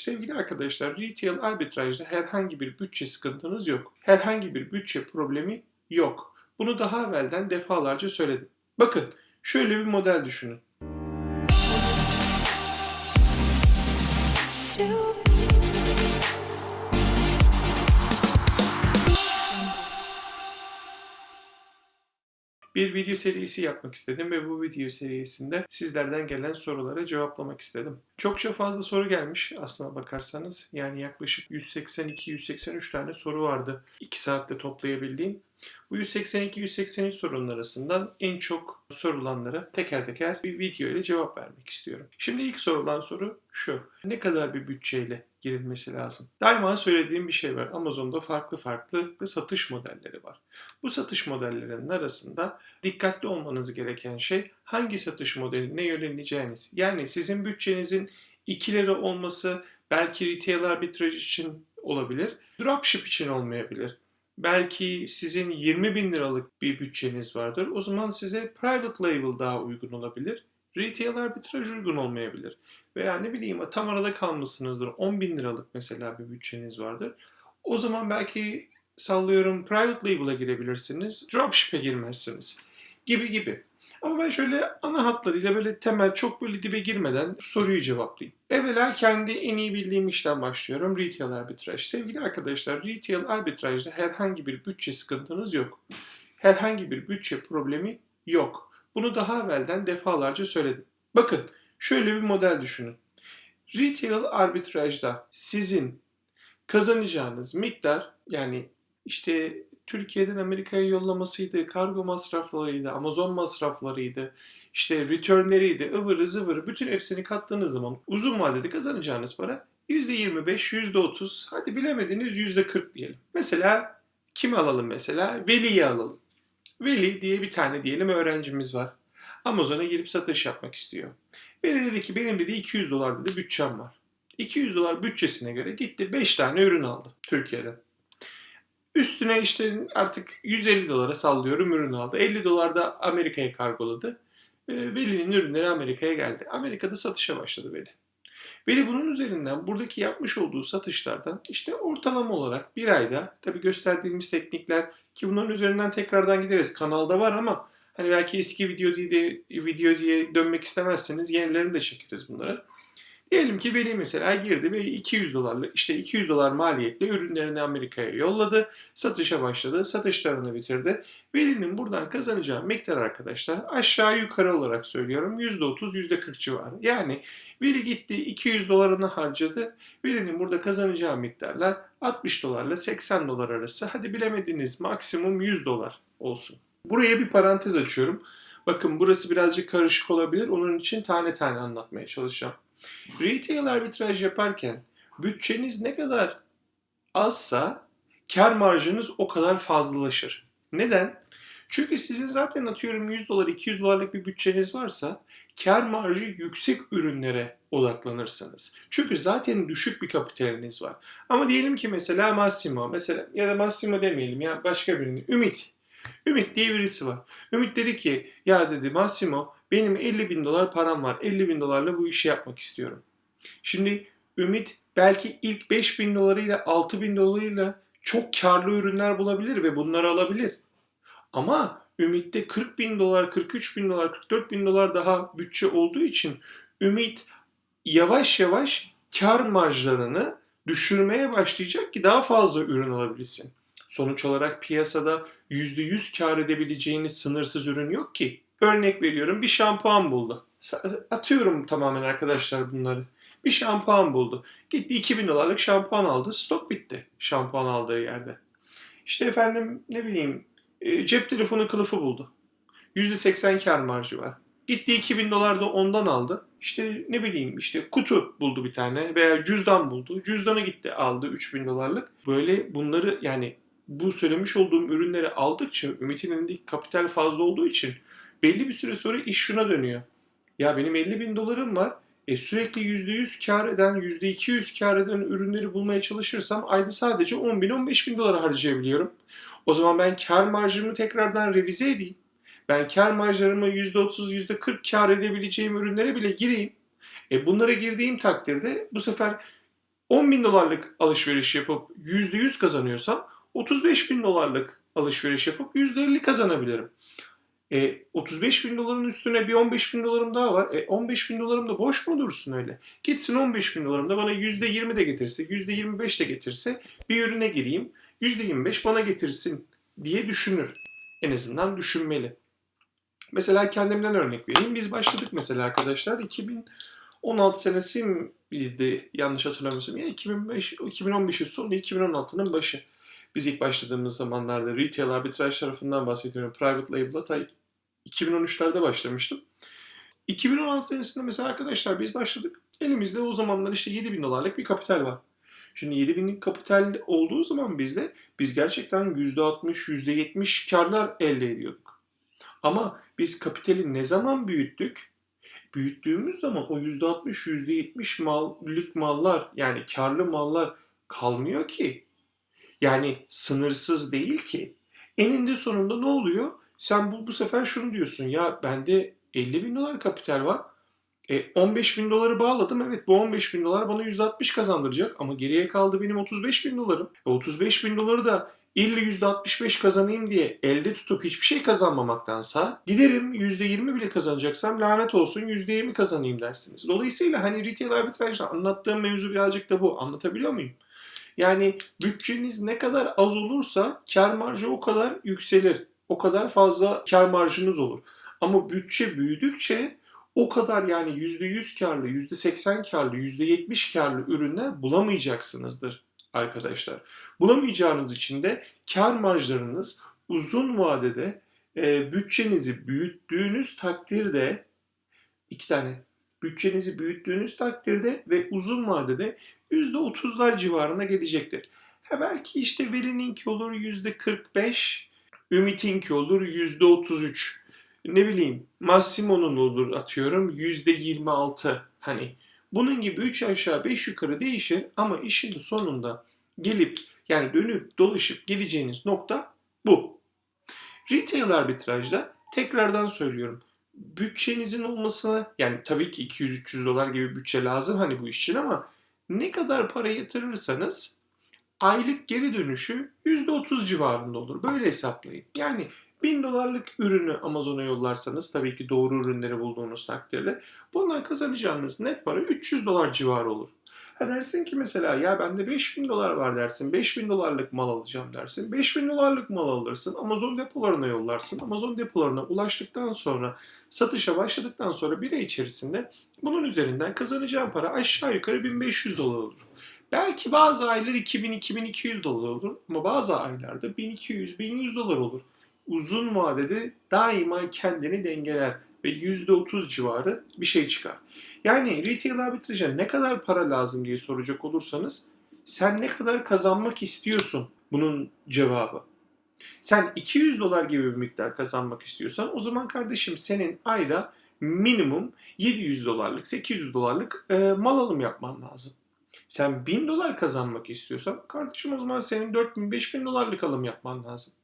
Sevgili arkadaşlar, retail arbitrajda herhangi bir bütçe sıkıntınız yok. Herhangi bir bütçe problemi yok. Bunu daha evvelden defalarca söyledim. Bakın, şöyle bir model düşünün. Bir video serisi yapmak istedim ve bu video serisinde sizlerden gelen sorulara cevaplamak istedim. Çokça fazla soru gelmiş aslına bakarsanız. Yani yaklaşık 182-183 tane soru vardı 2 saatte toplayabildiğim. Bu 182-183 sorunun arasından en çok sorulanlara teker teker bir video ile cevap vermek istiyorum. Şimdi ilk sorulan soru şu. Ne kadar bir bütçeyle girilmesi lazım? Daima söylediğim bir şey var. Amazon'da farklı farklı satış modelleri var. Bu satış modellerinin arasında dikkatli olmanız gereken şey hangi satış modeline yöneleceğiniz. Yani sizin bütçenizin 2 lira olması belki retail arbitraj için olabilir, dropship için olmayabilir. Belki sizin 20 bin liralık bir bütçeniz vardır. O zaman size private label daha uygun olabilir. Retail arbitraj uygun olmayabilir. Veya ne bileyim tam arada kalmışsınızdır. 10 bin liralık mesela bir bütçeniz vardır. O zaman belki sallıyorum private label'a girebilirsiniz. Dropship'e girmezsiniz. Gibi gibi. Ama ben şöyle ana hatlarıyla böyle temel çok böyle dibe girmeden soruyu cevaplayayım. Evvela kendi en iyi bildiğim işten başlıyorum. Retail arbitraj. Sevgili arkadaşlar retail arbitrajda herhangi bir bütçe sıkıntınız yok. Herhangi bir bütçe problemi yok. Bunu daha evvelden defalarca söyledim. Bakın şöyle bir model düşünün. Retail arbitrajda sizin kazanacağınız miktar yani işte Türkiye'den Amerika'ya yollamasıydı, kargo masraflarıydı, Amazon masraflarıydı, işte returnleriydi, ıvırı zıvırı bütün hepsini kattığınız zaman uzun vadede kazanacağınız para %25, %30, hadi bilemediniz %40 diyelim. Mesela kimi alalım mesela? Veli'yi alalım. Veli diye bir tane diyelim öğrencimiz var. Amazon'a girip satış yapmak istiyor. Veli dedi ki benim dedi 200 dolar dedi bütçem var. 200 dolar bütçesine göre gitti 5 tane ürün aldı Türkiye'den. Üstüne işte artık 150 dolara sallıyorum ürün aldı. 50 dolar da Amerika'ya kargoladı. E, Veli'nin ürünleri Amerika'ya geldi. Amerika'da satışa başladı Veli. Veli bunun üzerinden buradaki yapmış olduğu satışlardan işte ortalama olarak bir ayda tabi gösterdiğimiz teknikler ki bunların üzerinden tekrardan gideriz. Kanalda var ama hani belki eski video diye de, video diye dönmek istemezseniz yenilerini de çekeriz bunları. Diyelim ki Veli mesela girdi ve 200 dolarla işte 200 dolar maliyetle ürünlerini Amerika'ya yolladı. Satışa başladı. Satışlarını bitirdi. Veli'nin buradan kazanacağı miktar arkadaşlar aşağı yukarı olarak söylüyorum %30 %40 civarı. Yani Veli gitti 200 dolarını harcadı. Veli'nin burada kazanacağı miktarlar 60 dolarla 80 dolar arası. Hadi bilemediniz maksimum 100 dolar olsun. Buraya bir parantez açıyorum. Bakın burası birazcık karışık olabilir. Onun için tane tane anlatmaya çalışacağım. Retail arbitraj yaparken bütçeniz ne kadar azsa kar marjınız o kadar fazlalaşır. Neden? Çünkü sizin zaten atıyorum 100 dolar 200 dolarlık bir bütçeniz varsa kar marjı yüksek ürünlere odaklanırsınız. Çünkü zaten düşük bir kapitaliniz var. Ama diyelim ki mesela Massimo mesela ya da Massimo demeyelim ya başka birini Ümit. Ümit diye birisi var. Ümit dedi ki ya dedi Massimo benim 50 bin dolar param var. 50 bin dolarla bu işi yapmak istiyorum. Şimdi Ümit belki ilk 5 bin dolarıyla 6 bin dolarıyla çok karlı ürünler bulabilir ve bunları alabilir. Ama Ümit'te 40 bin dolar, 43 bin dolar, 44 bin dolar daha bütçe olduğu için Ümit yavaş yavaş kar marjlarını düşürmeye başlayacak ki daha fazla ürün alabilsin. Sonuç olarak piyasada %100 kar edebileceğiniz sınırsız ürün yok ki. Örnek veriyorum bir şampuan buldu. Atıyorum tamamen arkadaşlar bunları. Bir şampuan buldu. Gitti 2000 dolarlık şampuan aldı. Stok bitti şampuan aldığı yerde. İşte efendim ne bileyim e, cep telefonu kılıfı buldu. %80 kar marjı var. Gitti 2000 dolar da ondan aldı. İşte ne bileyim işte kutu buldu bir tane veya cüzdan buldu. Cüzdanı gitti aldı 3000 dolarlık. Böyle bunları yani bu söylemiş olduğum ürünleri aldıkça Ümit'in elindeki kapital fazla olduğu için belli bir süre sonra iş şuna dönüyor. Ya benim 50 bin dolarım var. E sürekli %100 kar eden, %200 kar eden ürünleri bulmaya çalışırsam ayda sadece 10 bin, 15 bin dolar harcayabiliyorum. O zaman ben kar marjımı tekrardan revize edeyim. Ben kar marjlarımı %30, %40 kar edebileceğim ürünlere bile gireyim. E bunlara girdiğim takdirde bu sefer 10 bin dolarlık alışveriş yapıp %100 kazanıyorsam 35 bin dolarlık alışveriş yapıp %50 kazanabilirim. E, 35 bin doların üstüne bir 15 bin dolarım daha var. E, 15 bin dolarım da boş mu dursun öyle? Gitsin 15 bin dolarım da bana %20 de getirse, %25 de getirse bir ürüne gireyim. %25 bana getirsin diye düşünür. En azından düşünmeli. Mesela kendimden örnek vereyim. Biz başladık mesela arkadaşlar 2016 senesi miydi yanlış hatırlamıyorsam. Ya 2005, 2015'in sonu 2016'nın başı. Biz ilk başladığımız zamanlarda retail arbitraj tarafından bahsediyorum. Private label'a ta 2013'lerde başlamıştım. 2016 senesinde mesela arkadaşlar biz başladık. Elimizde o zamanlar işte 7 bin dolarlık bir kapital var. Şimdi 7 binlik kapital olduğu zaman bizde biz gerçekten %60, %70 karlar elde ediyorduk. Ama biz kapitali ne zaman büyüttük? Büyüttüğümüz zaman o %60, %70 mallık mallar yani karlı mallar kalmıyor ki. Yani sınırsız değil ki. Eninde sonunda ne oluyor? Sen bu, bu sefer şunu diyorsun ya bende 50 bin dolar kapital var. E, 15 bin doları bağladım. Evet bu 15 bin dolar bana %60 kazandıracak ama geriye kaldı benim 35 bin dolarım. E, 35 bin doları da illa %65 kazanayım diye elde tutup hiçbir şey kazanmamaktansa giderim %20 bile kazanacaksam lanet olsun %20 kazanayım dersiniz. Dolayısıyla hani retail arbitrajda anlattığım mevzu birazcık da bu. Anlatabiliyor muyum? Yani bütçeniz ne kadar az olursa kar marjı o kadar yükselir. O kadar fazla kar marjınız olur. Ama bütçe büyüdükçe o kadar yani %100 karlı, %80 karlı, %70 karlı ürünler bulamayacaksınızdır arkadaşlar. Bulamayacağınız için de kar marjlarınız uzun vadede e, bütçenizi büyüttüğünüz takdirde iki tane bütçenizi büyüttüğünüz takdirde ve uzun vadede %30'lar civarına gelecektir. Ha belki işte Veli'ninki olur %45, Ümit'inki olur %33. Ne bileyim Massimo'nun olur atıyorum %26. Hani bunun gibi 3 aşağı 5 yukarı değişir ama işin sonunda gelip yani dönüp dolaşıp geleceğiniz nokta bu. Retail arbitrajda tekrardan söylüyorum bütçenizin olmasına yani tabii ki 200-300 dolar gibi bütçe lazım hani bu iş için ama ne kadar para yatırırsanız aylık geri dönüşü %30 civarında olur. Böyle hesaplayın. Yani 1000 dolarlık ürünü Amazon'a yollarsanız tabii ki doğru ürünleri bulduğunuz takdirde bundan kazanacağınız net para 300 dolar civarı olur. Ha dersin ki mesela ya bende 5000 dolar var dersin. 5000 dolarlık mal alacağım dersin. 5000 dolarlık mal alırsın. Amazon depolarına yollarsın. Amazon depolarına ulaştıktan sonra satışa başladıktan sonra bir ay içerisinde bunun üzerinden kazanacağın para aşağı yukarı 1500 dolar olur. Belki bazı aylar 2000-2200 dolar olur ama bazı aylarda 1200-1100 dolar olur. Uzun vadede daima kendini dengeler ve %30 civarı bir şey çıkar. Yani retail arbitraja ne kadar para lazım diye soracak olursanız sen ne kadar kazanmak istiyorsun bunun cevabı. Sen 200 dolar gibi bir miktar kazanmak istiyorsan o zaman kardeşim senin ayda minimum 700 dolarlık 800 dolarlık e, mal alım yapman lazım. Sen 1000 dolar kazanmak istiyorsan kardeşim o zaman senin 4000-5000 dolarlık alım yapman lazım.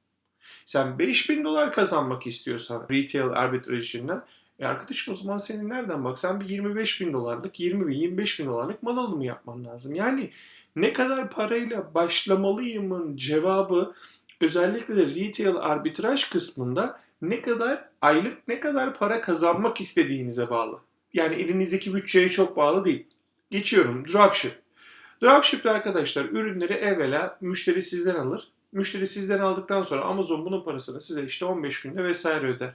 Sen 5000 dolar kazanmak istiyorsan retail arbitrajinden e arkadaşım o zaman senin nereden baksan bir 25 bin dolarlık, 20 bin, 25 bin dolarlık mal alımı yapman lazım. Yani ne kadar parayla başlamalıyımın cevabı özellikle de retail arbitraj kısmında ne kadar aylık ne kadar para kazanmak istediğinize bağlı. Yani elinizdeki bütçeye çok bağlı değil. Geçiyorum dropship. Dropship'te arkadaşlar ürünleri evvela müşteri sizden alır. Müşteri sizden aldıktan sonra Amazon bunun parasını size işte 15 günde vesaire öder.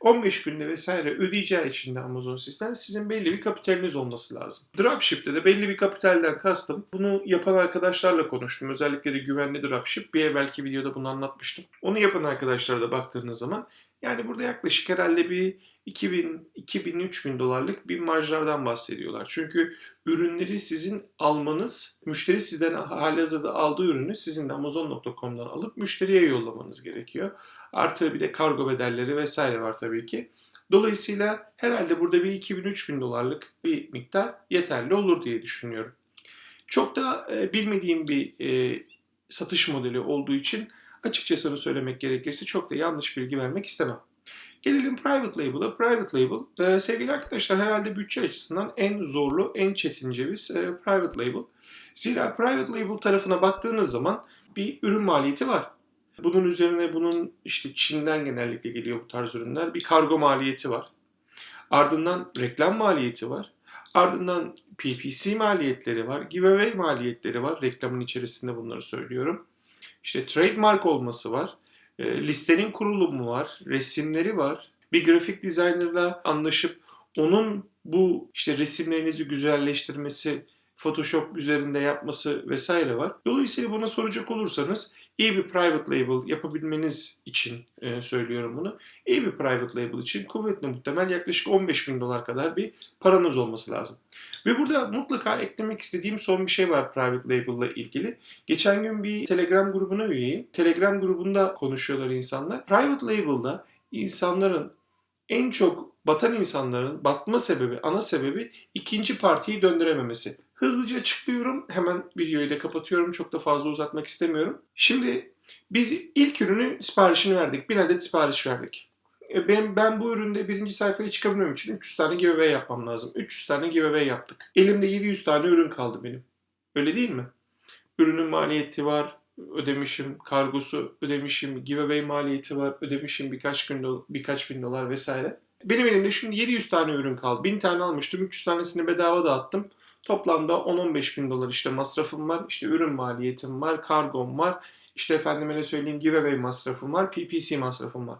15 günde vesaire ödeyeceği için de Amazon sizden sizin belli bir kapitaliniz olması lazım. Dropship'te de belli bir kapitalden kastım. Bunu yapan arkadaşlarla konuştum. Özellikle de güvenli dropship. Bir evvelki videoda bunu anlatmıştım. Onu yapan arkadaşlara da baktığınız zaman yani burada yaklaşık herhalde bir 2000, 2000, 3000 dolarlık bir marjlardan bahsediyorlar. Çünkü ürünleri sizin almanız, müşteri sizden halihazırda aldığı ürünü sizin de Amazon.com'dan alıp müşteriye yollamanız gerekiyor. Artı bir de kargo bedelleri vesaire var tabii ki. Dolayısıyla herhalde burada bir 2000-3000 dolarlık bir miktar yeterli olur diye düşünüyorum. Çok da e, bilmediğim bir e, satış modeli olduğu için açıkçası söylemek gerekirse çok da yanlış bilgi vermek istemem. Gelelim private label'a. Private label, e, sevgili arkadaşlar herhalde bütçe açısından en zorlu, en çetin ceviz e, private label. Zira private label tarafına baktığınız zaman bir ürün maliyeti var. Bunun üzerine bunun işte Çin'den genellikle geliyor bu tarz ürünler. Bir kargo maliyeti var. Ardından reklam maliyeti var. Ardından PPC maliyetleri var. Giveaway maliyetleri var. Reklamın içerisinde bunları söylüyorum. İşte trademark olması var. E, listenin kurulumu var. Resimleri var. Bir grafik designerla anlaşıp onun bu işte resimlerinizi güzelleştirmesi, Photoshop üzerinde yapması vesaire var. Dolayısıyla bana soracak olursanız iyi bir private label yapabilmeniz için e, söylüyorum bunu. İyi bir private label için kuvvetle muhtemel yaklaşık 15 bin dolar kadar bir paranız olması lazım. Ve burada mutlaka eklemek istediğim son bir şey var private label ile ilgili. Geçen gün bir Telegram grubuna üyeyim. Telegram grubunda konuşuyorlar insanlar. Private label'da insanların en çok batan insanların batma sebebi, ana sebebi ikinci partiyi döndürememesi. Hızlıca açıklıyorum. Hemen videoyu da kapatıyorum. Çok da fazla uzatmak istemiyorum. Şimdi biz ilk ürünü siparişini verdik. Bir adet sipariş verdik. E, Ben, ben bu üründe birinci sayfaya çıkabilmem için 300 tane giveaway yapmam lazım. 300 tane giveaway yaptık. Elimde 700 tane ürün kaldı benim. Öyle değil mi? Ürünün maliyeti var, ödemişim, kargosu ödemişim, giveaway maliyeti var, ödemişim birkaç gün birkaç bin dolar vesaire. Benim elimde şimdi 700 tane ürün kaldı. 1000 tane almıştım, 300 tanesini bedava dağıttım. Toplamda 10-15 bin dolar işte masrafım var, işte ürün maliyetim var, kargom var, işte efendime ne söyleyeyim giveaway masrafım var, PPC masrafım var.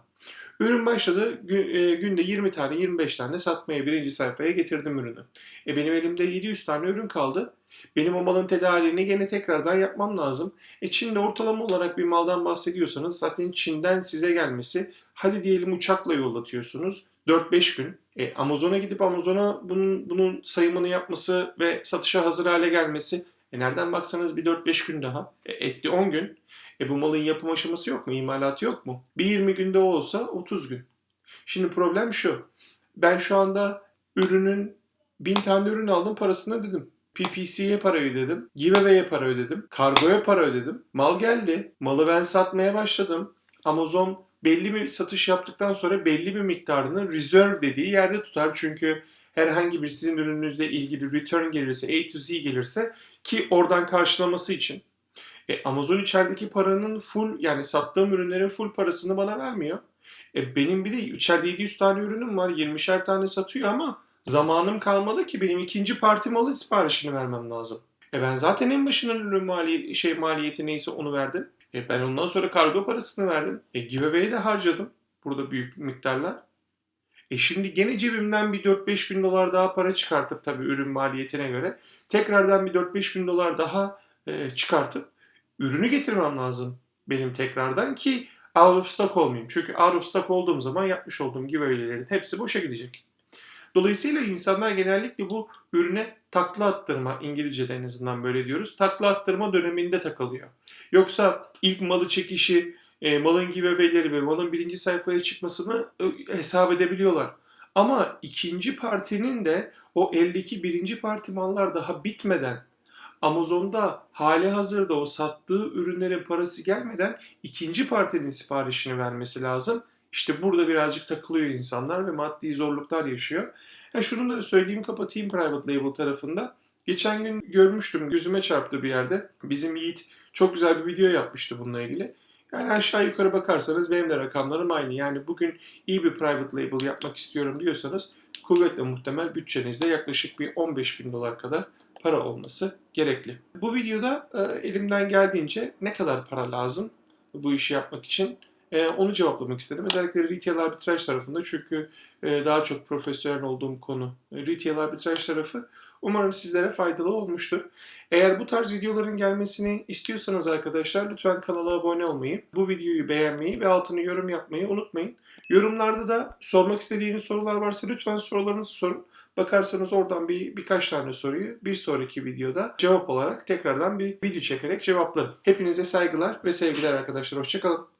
Ürün başladı, e, günde 20 tane 25 tane satmaya birinci sayfaya getirdim ürünü. E benim elimde 700 tane ürün kaldı. Benim o malın tedariğini gene tekrardan yapmam lazım. E Çin'de ortalama olarak bir maldan bahsediyorsanız zaten Çin'den size gelmesi hadi diyelim uçakla yollatıyorsunuz 4-5 gün. E, Amazon'a gidip Amazon'a bunun, bunun sayımını yapması ve satışa hazır hale gelmesi e, nereden baksanız bir 4-5 gün daha. E, etti 10 gün. E bu malın yapım aşaması yok mu? İmalatı yok mu? Bir 20 günde olsa 30 gün. Şimdi problem şu. Ben şu anda ürünün 1000 tane ürün aldım parasını ödedim. PPC'ye para ödedim. Giveaway'e para ödedim. Kargoya para ödedim. Mal geldi. Malı ben satmaya başladım. Amazon belli bir satış yaptıktan sonra belli bir miktarını reserve dediği yerde tutar. Çünkü herhangi bir sizin ürününüzle ilgili return gelirse, A to Z gelirse ki oradan karşılaması için. E, Amazon içerideki paranın full yani sattığım ürünlerin full parasını bana vermiyor. E, benim bir de içeride 700 tane ürünüm var. 20'şer tane satıyor ama zamanım kalmadı ki benim ikinci parti malı siparişini vermem lazım. E ben zaten en başının ürün mali şey maliyeti neyse onu verdim. E ben ondan sonra kargo parasını verdim. E giveaway'e de harcadım. Burada büyük miktarlar. E şimdi gene cebimden bir 4-5 bin dolar daha para çıkartıp tabii ürün maliyetine göre tekrardan bir 4-5 bin dolar daha e, çıkartıp ürünü getirmem lazım benim tekrardan ki out of stock olmayayım. Çünkü out of stock olduğum zaman yapmış olduğum giveaway'lerin hepsi boşa gidecek. Dolayısıyla insanlar genellikle bu ürüne takla attırma, İngilizce'de en azından böyle diyoruz, takla attırma döneminde takılıyor. Yoksa ilk malı çekişi, e, malın giveaway'leri ve malın birinci sayfaya çıkmasını e, hesap edebiliyorlar. Ama ikinci partinin de o eldeki birinci parti mallar daha bitmeden Amazon'da hali hazırda o sattığı ürünlerin parası gelmeden ikinci partinin siparişini vermesi lazım. İşte burada birazcık takılıyor insanlar ve maddi zorluklar yaşıyor. Ha şunu da söyleyeyim kapatayım private label tarafında. Geçen gün görmüştüm gözüme çarptı bir yerde. Bizim Yiğit çok güzel bir video yapmıştı bununla ilgili. Yani aşağı yukarı bakarsanız benim de rakamlarım aynı. Yani bugün iyi bir private label yapmak istiyorum diyorsanız kuvvetle muhtemel bütçenizde yaklaşık bir 15 bin dolar kadar para olması gerekli. Bu videoda e, elimden geldiğince ne kadar para lazım bu işi yapmak için e, onu cevaplamak istedim. Özellikle retail arbitraj tarafında çünkü e, daha çok profesyonel olduğum konu retail arbitraj tarafı. Umarım sizlere faydalı olmuştur. Eğer bu tarz videoların gelmesini istiyorsanız arkadaşlar lütfen kanala abone olmayı, bu videoyu beğenmeyi ve altını yorum yapmayı unutmayın. Yorumlarda da sormak istediğiniz sorular varsa lütfen sorularınızı sorun. Bakarsanız oradan bir birkaç tane soruyu bir sonraki videoda cevap olarak tekrardan bir video çekerek cevaplarım. Hepinize saygılar ve sevgiler arkadaşlar. Hoşçakalın.